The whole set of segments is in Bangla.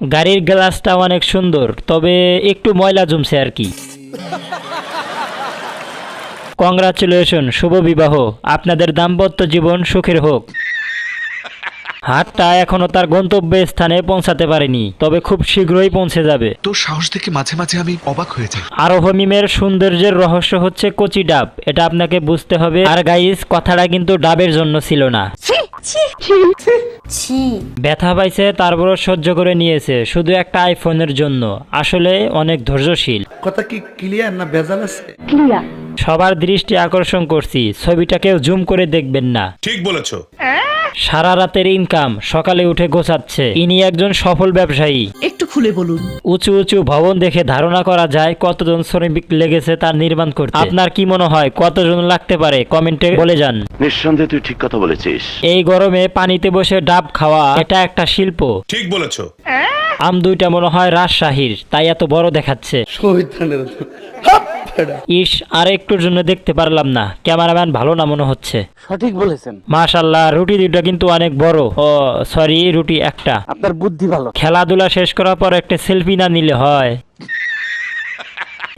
গাড়ির গ্লাসটা অনেক সুন্দর তবে একটু ময়লা জমছে আর কি। কংগ্রাচুলেশন শুভ বিবাহ। আপনাদের দাম্পত্য জীবন সুখের হোক। হাটটা এখনও তার গন্তব্য স্থানে পৌঁছাতে পারেনি তবে খুব শীঘ্রই পৌঁছে যাবে। তোর সাহস দেখে মাঝে মাঝে আমি অবাক হয়ে যাই। আরোহ মিমের সৌন্দর্যের রহস্য হচ্ছে কচি ডাব এটা আপনাকে বুঝতে হবে। আর গাইস কথাটা কিন্তু ডাবের জন্য ছিল না। ছি ব্যথা পাইছে তারপরও সহ্য করে নিয়েছে শুধু একটা আইফোনের জন্য। আসলে অনেক ধৈর্যশীল। কথা কি ক্লিয়ার না ভেজাল আছে? ক্লিয়ার সবার দৃষ্টি আকর্ষণ করছি ছবিটাকেও জুম করে দেখবেন না। ঠিক বলেছ। সারা রাতের ইনকাম সকালে উঠে গোছাচ্ছে। ইনি একজন সফল ব্যবসায়ী। একটু খুলে বলুন। উঁচু উঁচু ভবন দেখে ধারণা করা যায় কতজন শ্রমিক লেগেছে তার নির্মাণ করতে। আপনার কি মনে হয় কতজন লাগতে পারে? কমেন্টে বলে যান। নিঃসন্দেহে তুই ঠিক কথা বলেছিস। এই গরমে পানিতে বসে ডাব খাওয়া এটা একটা শিল্প। ঠিক বলেছ। আম দুইটা মনে হয় রাজশাহীর তাই এত বড় দেখাচ্ছে। শহীদানের হাপ ফেডা ইস আর একটুর জন্য দেখতে পারলাম না। ক্যামেরাম্যান ভালো না মনে হচ্ছে। সঠিক বলেছেন। মাশাল্লাহ রুটি দুইটা কিন্তু অনেক বড়। ও সরি রুটি একটা। আপনার বুদ্ধি ভালো। খেলাধুলা শেষ করার পর একটা সেলফি না নিলে হয়।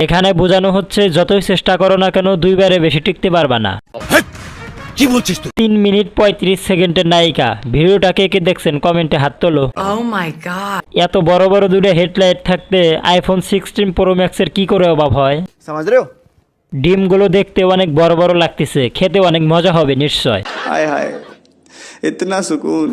এখানে বোঝানো হচ্ছে যতই চেষ্টা করো না কেন দুইবারে বেশি টিকতে পারবা না। কি বলছিস তুই? তিন মিনিট পঁয়ত্রিশ সেকেন্ডের নায়িকা। ভিডিওটা কে কে দেখছেন? কমেন্টে হাত তোলো। oh এত বড় বড় দুটো হেডলাইট থাকতে আইফোন সিক্সটিন প্রো ম্যাক্সের কি করে অভাব হয়? সমাজ রেও ডিমগুলো দেখতে অনেক বড় বড় লাগতেছে খেতে অনেক মজা হবে নিশ্চয়। হাই হাই ইতনা সুকুন।